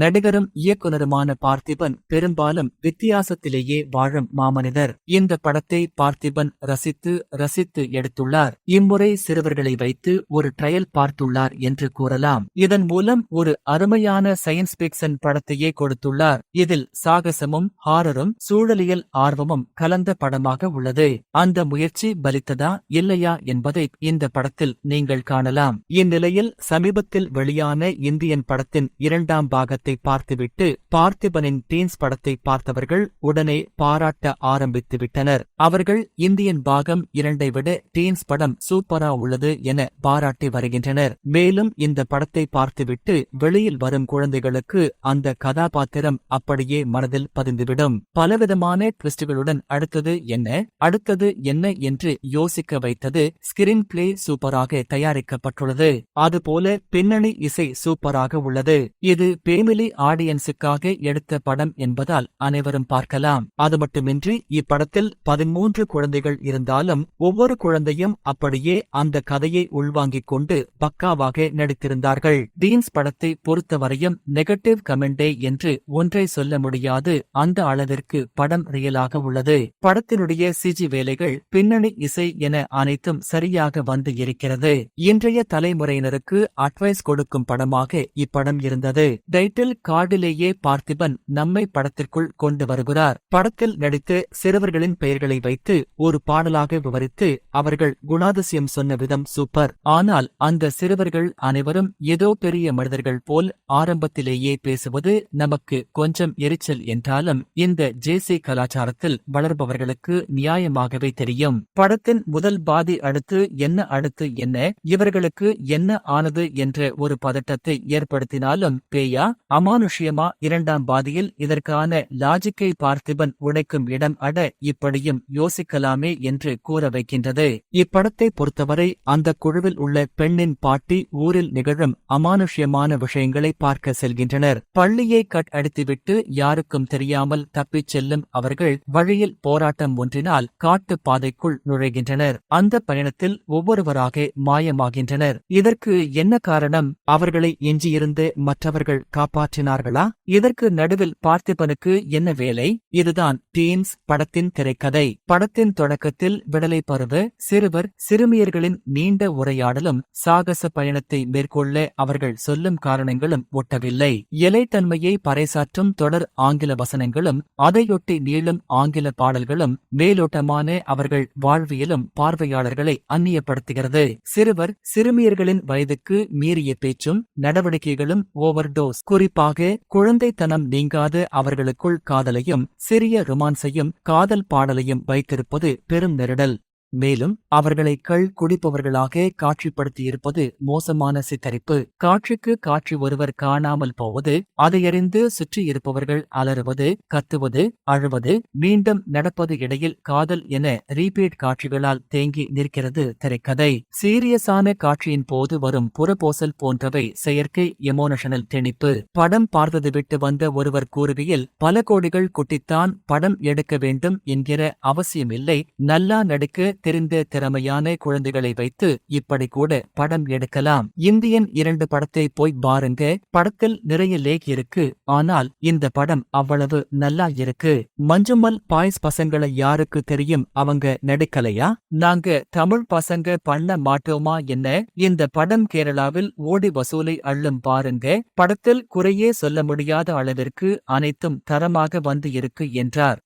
நடிகரும் இயக்குனருமான பார்த்திபன் பெரும்பாலும் வித்தியாசத்திலேயே வாழும் மாமனிதர். இந்த படத்தை பார்த்திபன் ரசித்து ரசித்து எடுத்துள்ளார். இம்முறை சிறுவர்களை வைத்து ஒரு ட்ரையல் பார்த்துள்ளார் என்று கூறலாம். இதன் மூலம் ஒரு அருமையான சயின்ஸ் பிக்சன் படத்தையே கொடுத்துள்ளார். இதில் சாகசமும் ஹாரரும் சூழலியல் ஆர்வமும் கலந்த படமாக உள்ளது. அந்த முயற்சி பலித்ததா இல்லையா என்பதை இந்த படத்தில் நீங்கள் காணலாம். இந்நிலையில் சமீபத்தில் வெளியான இந்தியன் படத்தின் இரண்டாம் படத்தை பார்த்துவிட்டு பார்த்திபனின் டீன்ஸ் படத்தை பார்த்தவர்கள் உடனே பாராட்ட ஆரம்பித்து விட்டனர் அவர்கள் இந்தியன் பாகம் இரண்டை விட டீன்ஸ் படம் சூப்பரா உள்ளது என பாராட்டி வருகின்றனர். மேலும் இந்த படத்தை பார்த்துவிட்டு வெளியில் வரும் குழந்தைகளுக்கு அந்த கதாபாத்திரம் அப்படியே மனதில் பதிந்துவிடும். பலவிதமான ட்விஸ்டுகளுடன் அடுத்தது என்ன? அடுத்தது என்ன என்று யோசிக்க வைத்தது ஸ்கிரீன் பிளே சூப்பராக தயாரிக்கப்பட்டுள்ளது. அதுபோல பின்னணி இசை சூப்பராக உள்ளது. இது ஃபேமிலி ஆடியன்ஸுக்காக எடுத்த படம் என்பதால் அனைவரும் பார்க்கலாம். அது மட்டுமின்றி இப்படத்தில் பதிமூன்று குழந்தைகள் இருந்தாலும் ஒவ்வொரு குழந்தையும் அப்படியே அந்த கதையை உள்வாங்கிக் கொண்டு பக்காவாக நடித்திருந்தார்கள். டீன்ஸ் படத்தை பொறுத்தவரையும் நெகட்டிவ் கமெண்டே என்று ஒன்றை சொல்ல முடியாது. அந்த அளவிற்கு படம் ரியலாக உள்ளது. படத்தினுடைய சிஜி வேலைகள் பின்னணி இசை என அனைத்தும் சரியாக வந்து இருக்கிறது. இன்றைய தலைமுறையினருக்கு அட்வைஸ் கொடுக்கும் படமாக இப்படம் இருந்தது. டைட்டில் கார்டிலேயே பார்த்திபன் நம்மை படத்திற்குள் கொண்டு வருகிறார். படத்தில் நடித்து சிறுவர்களின் பெயர்களை வைத்து ஒரு பாடலாக விவரித்து அவர்கள் குணாதிசயம் சொன்ன விதம் சூப்பர் ஆனால் அந்த சிறுவர்கள் அனைவரும் ஏதோ பெரிய மனிதர்கள் போல் ஆரம்பத்திலேயே பேசுவது நமக்கு கொஞ்சம் எரிச்சல் என்றாலும் இந்த ஜேசி கலாச்சாரத்தில் வளர்பவர்களுக்கு நியாயமாகவே தெரியும். படத்தின் முதல் பாதி அடுத்து என்ன அடுத்து என்ன இவர்களுக்கு என்ன ஆனது என்ற ஒரு பதட்டத்தை ஏற்படுத்தினாலும் பேயா அமானுஷ்யமா? இரண்டாம் பாதியில் இதற்கான லாஜிக்கை பார்த்திபன் உழைக்கும் இடம் அட இப்படியும் யோசிக்கலாமே என்று கூற வைக்கின்றது. இப்படத்தை பொறுத்தவரை அந்த குழுவில் உள்ள பெண்ணின் பாட்டி ஊரில் நிகழும் அமானுஷ்யமான விஷயங்களை பார்க்க செல்கின்றனர். பள்ளியை கட் அடித்துவிட்டு யாருக்கும் தெரியாமல் தப்பிச் செல்லும் அவர்கள் வழியில் போராட்டம் ஒன்றினால் காட்டு பாதைக்குள் நுழைகின்றனர். அந்த பயணத்தில் ஒவ்வொருவராக மாயமாகின்றனர். இதற்கு என்ன காரணம்? அவர்களை எஞ்சியிருந்து மற்றவர்கள் காப்பாற்றினார்களா? இதற்கு நடுவில் பார்த்திபனுக்கு என்ன வேலை? இதுதான் டீன்ஸ் படத்தின் திரைக்கதை. படத்தின் தொடக்கத்தில் விடலை பருவ சிறுவர் சிறுமியர்களின் நீண்ட உரையாடலும் சாகச பயணத்தை மேற்கொள்ள அவர்கள் சொல்லும் காரணங்களும் ஒட்டவில்லை. இலைத்தன்மையை பறைசாற்றும் தொடர் ஆங்கில வசனங்களும் அதையொட்டி நீளும் ஆங்கில பாடல்களும் மேலோட்டமான அவர்கள் வாழ்வியலும் பார்வையாளர்களை அந்நியப்படுத்துகிறது. சிறுவர் சிறுமியர்களின் வயதுக்கு மீறிய பேச்சும் நடவடிக்கைகளும் ஓவர்டோஸ் குறிப்பாக குழந்தைத்தனம் நீங்காத அவர்களுக்குள் காதலையும் சிறிய ரொமான்ஸையும் காதல் பாடலையும் வைத்திருப்பது பெரும் நெருடல். மேலும் அவர்களை கள் குடிப்பவர்களாக காட்சிப்படுத்தியிருப்பது மோசமான சித்தரிப்பு. காட்சிக்கு காட்சி ஒருவர் காணாமல் போவது அதையறிந்து சுற்றியிருப்பவர்கள் அலறுவது கத்துவது அழுவது மீண்டும் நடப்பது இடையில் காதல் என ரீபீட் காட்சிகளால் தேங்கி நிற்கிறது திரைக்கதை. சீரியஸான காட்சியின் போது வரும் புறபோசல் போன்றவை செயற்கை எமோனஷனல் திணிப்பு. படம் பார்த்தது விட்டு வந்த ஒருவர் கூறுகையில் பல கோடிகள் குட்டித்தான் படம் எடுக்க வேண்டும் என்கிற அவசியமில்லை. நல்லா நடிக்க தெரிந்த திறமையான குழந்தைகளை வைத்து இப்படி கூட படம் எடுக்கலாம். இந்தியன் இரண்டு படத்தை போய் பாருங்க. படத்தில் நிறைய லேக் இருக்கு. ஆனால் இந்த படம் அவ்வளவு நல்லா இருக்கு. மஞ்சுமல் பாய்ஸ் பசங்களை யாருக்கு தெரியும்? அவங்க நடிக்கலையா? நாங்க தமிழ் பசங்க பண்ண மாட்டோமா என்ன? இந்த படம் கேரளாவில் ஓடி வசூலை அள்ளும் பாருங்க. படத்தில் குறையே சொல்ல முடியாத அளவிற்கு அனைத்தும் தரமாக வந்து இருக்கு என்றார்.